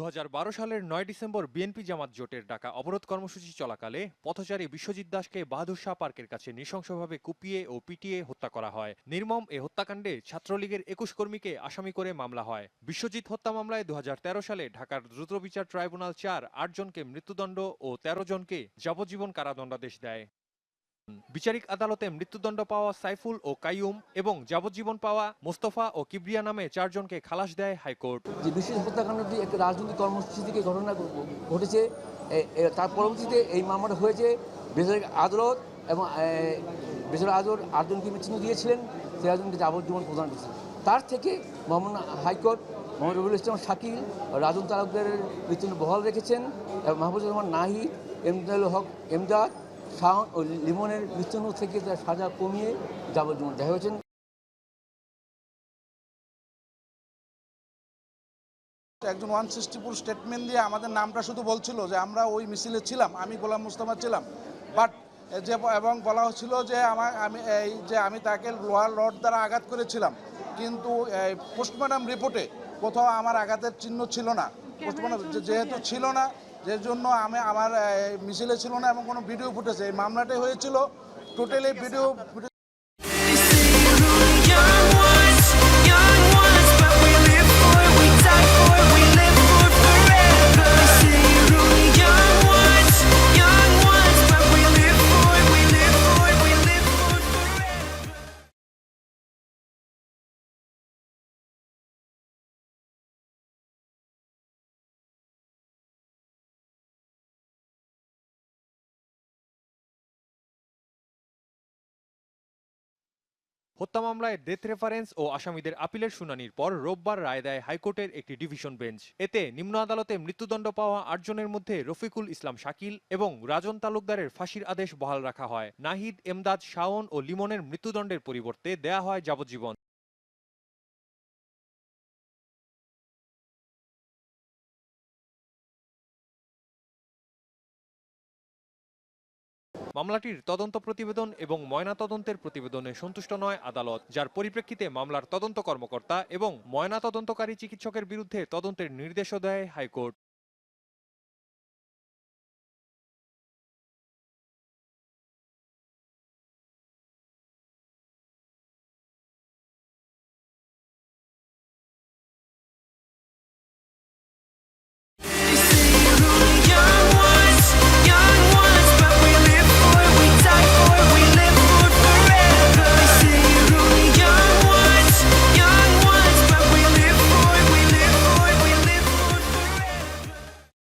দু হাজার বারো সালের নয় ডিসেম্বর বিএনপি জামাত জোটের ডাকা অবরোধ কর্মসূচি চলাকালে পথচারী বিশ্বজিৎ দাসকে বাহাদুর শাহ পার্কের কাছে নৃশংসভাবে কুপিয়ে ও পিটিয়ে হত্যা করা হয়। নির্মম এ হত্যাকাণ্ডে ছাত্রলীগের একুশ কর্মীকে আসামি করে মামলা হয়। বিশ্বজিৎ হত্যা মামলায় দু হাজার তেরো সালে ঢাকার দ্রুত বিচার ট্রাইব্যুনাল চার আটজনকে মৃত্যুদণ্ড ও তেরো জনকে যাবজ্জীবন কারাদণ্ডাদেশ দেয়। বিচারিক আদালতে মৃত্যুদণ্ড পাওয়া সাইফুল ও কাইয়ুম এবং যাবজ্জীবন পাওয়া মোস্তফা ও কিবরিয়া নামে চারজনকে খালাস দেয় হাইকোর্ট। যে বিশেষ হত্যাকাণ্ডটি একটি রাজনৈতিক কর্মসূচি থেকে ঘটনা ঘটেছে তার পরবর্তীতে এই মামলাটা হয়েছে। বেসরকারি আদালত এবং এ, বেসরকারি আদালত আটজনকে চিহ্ন দিয়েছিলেন সে আটজনকে যাবজ্জীবন প্রদান করেছিলেন। তার থেকে মোহাম্মদ হাইকোর্ট মোহাম্মদ রবিউল ইসলাম শাকিল রাজন তালুকদারের মৃত্যু বহাল রেখেছেন। এবং মাহবুবুর রহমান নাহিদ এমদাল হক এমদাদ ও লিমনের মৃত্যু থেকে তার সাজা কমিয়ে যাবজ্জীবন দেখা হয়েছেন একজন ওয়ান সিক্সটি ফোর স্টেটমেন্ট দিয়ে আমাদের নামটা শুধু বলছিল যে আমরা ওই মিছিলে ছিলাম আমি গোলাম মুস্তফা ছিলাম। বাট যে এবং বলা হচ্ছিল যে আমার আমি এই যে আমি তাকে লোহার রড দ্বারা আঘাত করেছিলাম কিন্তু পোস্টমর্টম রিপোর্টে কোথাও আমার আঘাতের চিহ্ন ছিল না। পোস্টমর্টম যেহেতু ছিল না যে জন্য আমি আমার মিছিলে ছিল না এবং কোনো ভিডিও ফুটেছে এই মামলাটাই হয়েছিল। টোটালি ভিডিও হত্যা মামলায় ডেথ রেফারেন্স ও আসামিদের আপিলের শুনানির পর রোববার রায় দেয় হাইকোর্টের একটি ডিভিশন বেঞ্চ এতে নিম্ন আদালতে মৃত্যুদণ্ড পাওয়া আটজনের মধ্যে রফিকুল ইসলাম শাকিল এবং রাজন তালুকদারের ফাঁসির আদেশ বহাল রাখা হয়। নাহিদ, এমদাদ, শাওন ও লিমনের মৃত্যুদণ্ডের পরিবর্তে দেয়া হয় যাবজ্জীবন। মামলাটির তদন্ত প্রতিবেদন এবং ময়না তদন্তের প্রতিবেদনে সন্তুষ্ট নয় আদালত, যার পরিপ্রেক্ষিতে মামলার তদন্ত কর্মকর্তা এবং ময়না তদন্তকারী চিকিৎসকের বিরুদ্ধে তদন্তের নির্দেশও দেয় হাইকোর্ট।